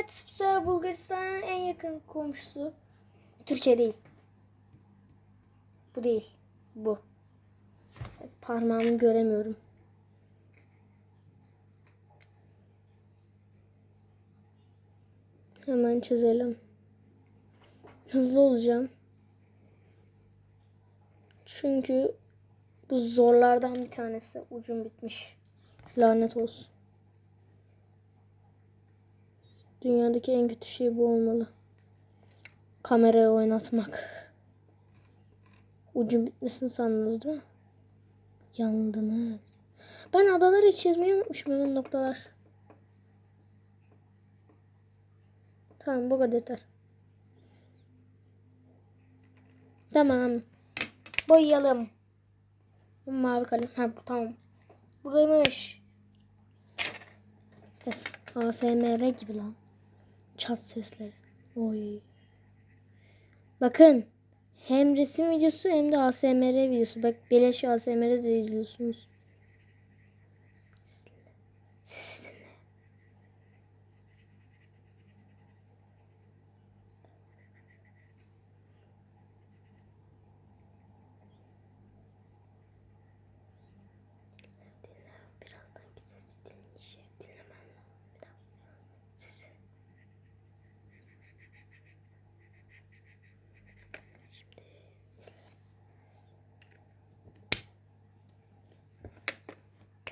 Evet, sefer Bulgaristan'ın en yakın komşusu. Türkiye değil. Bu değil. Bu. Parmağımı göremiyorum. Hemen çizelim. Hızlı olacağım. Çünkü bu zorlardan bir tanesi. Ucum bitmiş. Lanet olsun. Dünyadaki en kötü şey bu olmalı. Kamerayı oynatmak. Ucum bitmesini sandınız değil mi? Yandınız. Ben adaları çizmeyi unutmuşum hemen noktalar. Tamam bu kadar yeter. Tamam. Boyayalım. Mavi kalem. Ha tamam. Buradaymış. Yes. ASMR gibi lan. Çat sesleri. Oy. Bakın. Hem resim videosu hem de ASMR videosu. Bak beleş ASMR de izliyorsunuz.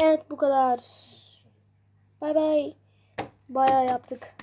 Evet bu kadar. Bay bay. Bayağı yaptık.